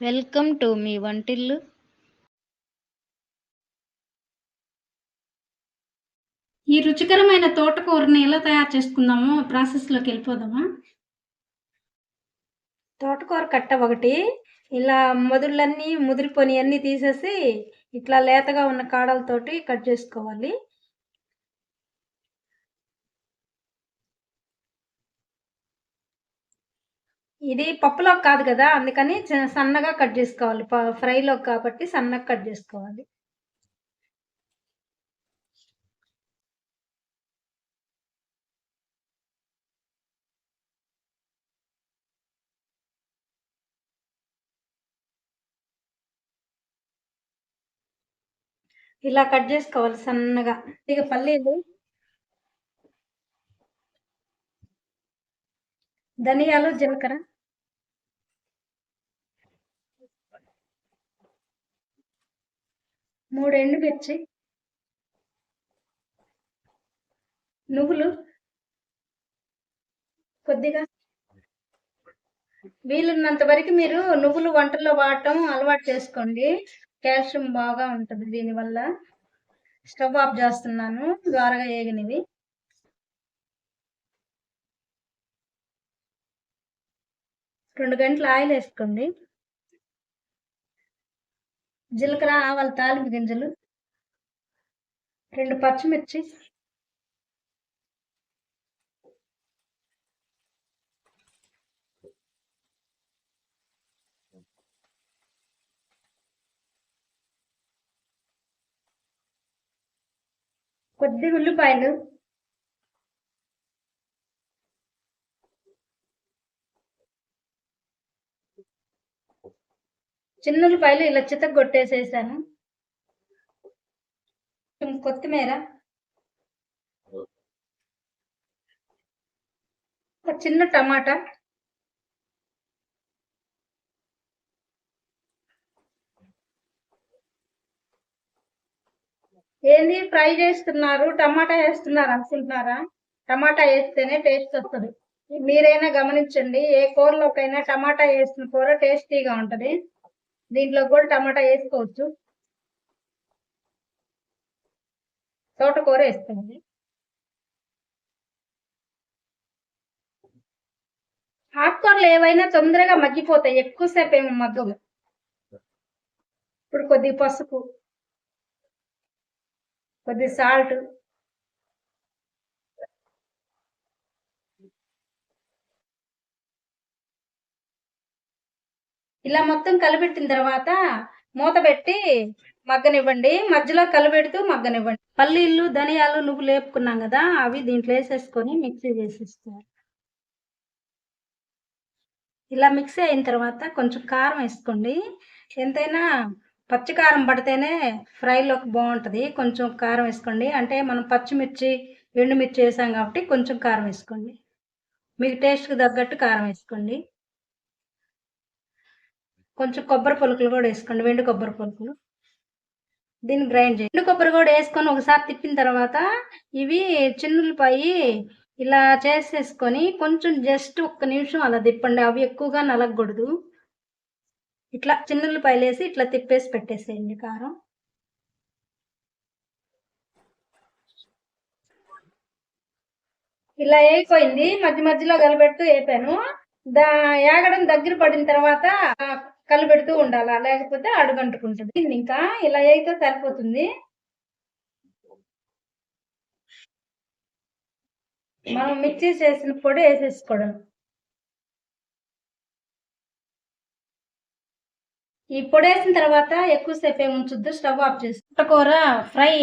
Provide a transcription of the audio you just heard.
Welcome to me వంటిల్లు. ఈ రుచికరమైన తోటకూరని ఎలా తయారు చేసుకుందామో ప్రాసెస్లోకి వెళ్ళిపోదామా? తోటకూర కట్ట ఒకటి ఇలా మొదుళ్ళన్నీ ముదిరిపోని అన్నీ తీసేసి ఇట్లా లేతగా ఉన్న కాడలతోటి కట్ చేసుకోవాలి. ఇది పప్పులోకి కాదు కదా అందుకని సన్నగా కట్ చేసుకోవాలి. ప- ఫ్రైలోకి కాబట్టి సన్నగా కట్ చేసుకోవాలి. ఇలా కట్ చేసుకోవాలి సన్నగా. ఇక పల్లీలు ధనియాలు జీలకర్ర. మూడు ఎండుమిర్చి. నువ్వులు. కొద్దిగా. వీలున్నంత వరకు మీరు నువ్వులు వంటల్లో వాడటం అలవాటు చేసుకోండి. కాల్షియం బాగా ఉంటుంది దీనివల్ల. స్టవ్ ఆఫ్ చేస్తున్నాను ద్వారగా ఏగినవి రెండు గంటల ఆయిల్ వేసుకోండి. జీలకర్ర ఆవాలు తాలింపు గింజలు రెండు పచ్చిమిర్చి. కొద్ది ఉల్లిపాయలు. చిన్న ఇలా చితక కొట్టేసేసాను. కొత్తిమీర. ఒక చిన్న టమాటా. ఏంది ఫ్రై చేస్తున్నారు? టమాటా వేస్తున్నారు అనుకుంటున్నారా? టమాటా వేస్తేనే టేస్ట్ వస్తుంది. మీరైనా గమనించండి ఏ కూరలోకైనా టమాటా వేసిన కూర టేస్టీగా ఉంటది. దీంట్లో కూడా టమాటా వేసుకోవచ్చు. తోటకూర వేస్తుంది ఆకుకూరలు ఏవైనా తొందరగా మగ్గిపోతాయి. ఎక్కువసేపు ఏమో మగ్గవు. ఇప్పుడు కొద్ది పసుపు కొద్ది సాల్ట్ ఇలా మొత్తం కలిపెట్టిన తర్వాత మూత పెట్టి మగ్గనివ్వండి. మధ్యలో కలిపెడుతూ మగ్గనివ్వండి. పల్లీలు ధనియాలు నువ్వు లేపుకున్నాం కదా అవి దీంట్లో వేసేసుకొని మిక్సీ చేసేసుకోవాలి ఇలా మిక్సీ అయిన తర్వాత కొంచెం కారం వేసుకోండి. ఎంతైనా పచ్చికారం పడితేనే ఫ్రైలోకి బాగుంటుంది. కొంచెం కారం వేసుకోండి. అంటే మనం పచ్చిమిర్చి ఎండుమిర్చి వేసాం కాబట్టి కొంచెం కారం వేసుకోండి. మీకు టేస్ట్కి తగ్గట్టు కారం వేసుకోండి. కొంచెం కొబ్బరి పొలుకులు కూడా వేసుకోండి వెండి కొబ్బరి పొలుకులు. దీన్ని గ్రైండ్ చేయండి. ఎండు కొబ్బరి కూడా వేసుకొని ఒకసారి తిప్పిన తర్వాత ఇవి చిన్నులపాయి ఇలా చేసేసుకొని కొంచెం జస్ట్ ఒక్క నిమిషం అలా తిప్పండి. అవి ఎక్కువగా నలగకూడదు. ఇట్లా చిన్నులపాయలు వేసి ఇట్లా తిప్పేసి పెట్టేసేయండి కారం. ఇలా వేయిపోయింది మధ్య మధ్యలో కలబెడుతూ వేపాను. దా ఏగడం దగ్గర పడిన తర్వాత కలబెడుతూ ఉండాలా? లేకపోతే అడుగంటుకుంటుంది. ఇంకా ఇలా వేయితే సరిపోతుంది. మనం మిక్సీ చేసిన పొడి వేసేసుకోవడం. ఈ పొడి వేసిన తర్వాత ఎక్కువసేపు ఏమి ఉంచుద్దు స్టవ్ ఆఫ్ చేసి. కూర ఫ్రై